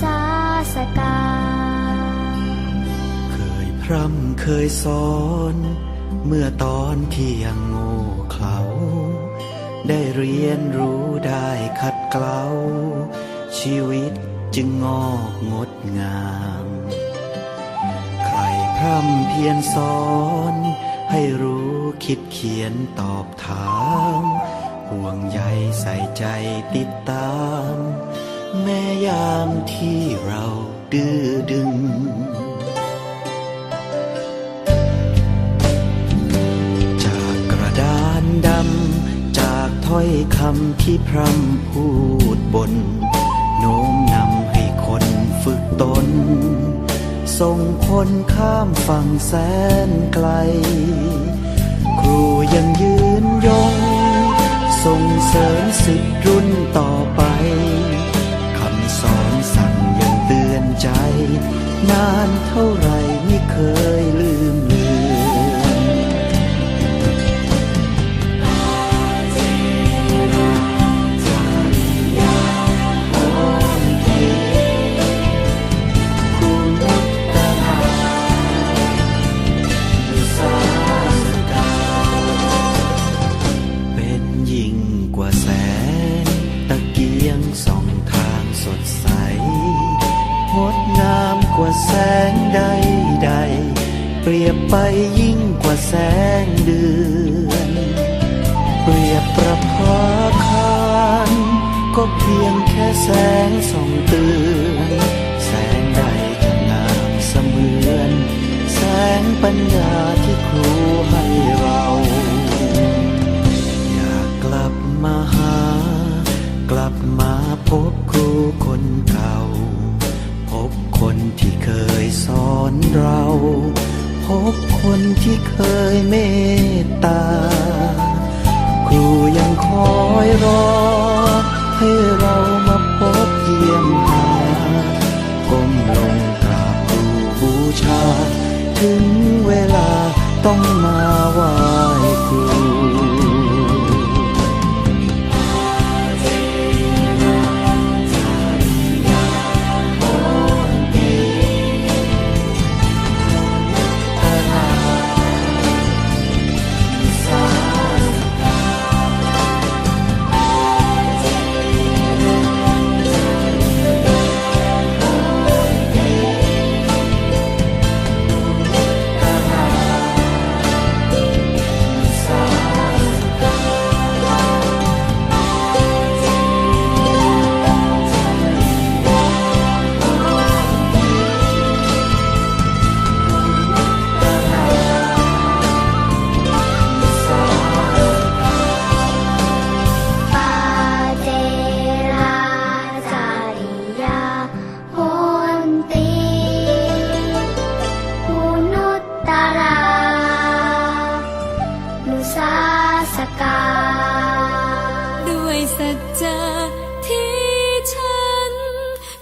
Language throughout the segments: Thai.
สาสกา เคยพร่ำเคยสอน เมื่อตอนที่ยังโง่เขลา ได้เรียนรู้ได้ขัดเกลาชีวิตจึงงอกงดงาม ใครพร่ำเพียรสอน ให้รู้คิดเขียนตอบถาม ห่วงใยใส่ใจติดตาม แม้ยามที่เราดื้อดึง คำที่พร่ำพูดบน โน้มนำให้คนฝึกตน ส่งคนข้ามฝั่งแสนไกล ครูยังยืนยง ส่งเสริมสิทธิ์รุ่นต่อไป คำสอนสั่งยังเตือนใจ นานเท่าไร กว่าแสงใดใด เปรียบไปยิ่งกว่าแสงเดือน เปรียบประภาคารก็เพียงแค่แสงส่องเตือน คนที่เคยสอนเรา พบคนที่เคยเมตตา ครูยังคอยรอ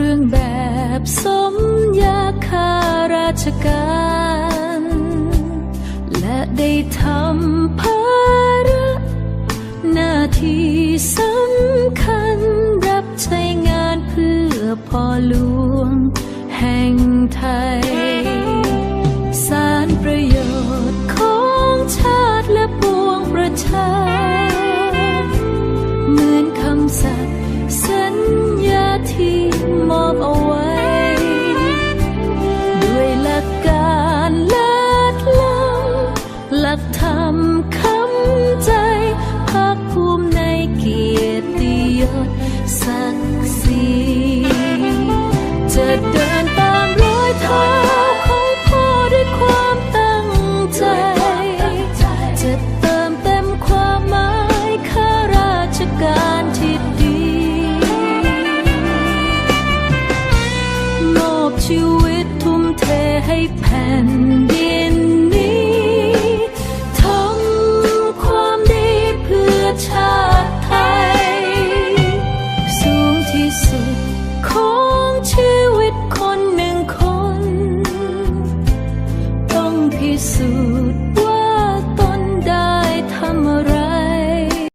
รื่องแบบสมยาคาราชการ และได้ทำภาระหน้าที่สำคัญรับใช้งานเพื่อพ่อหลวงแห่งไทย ติ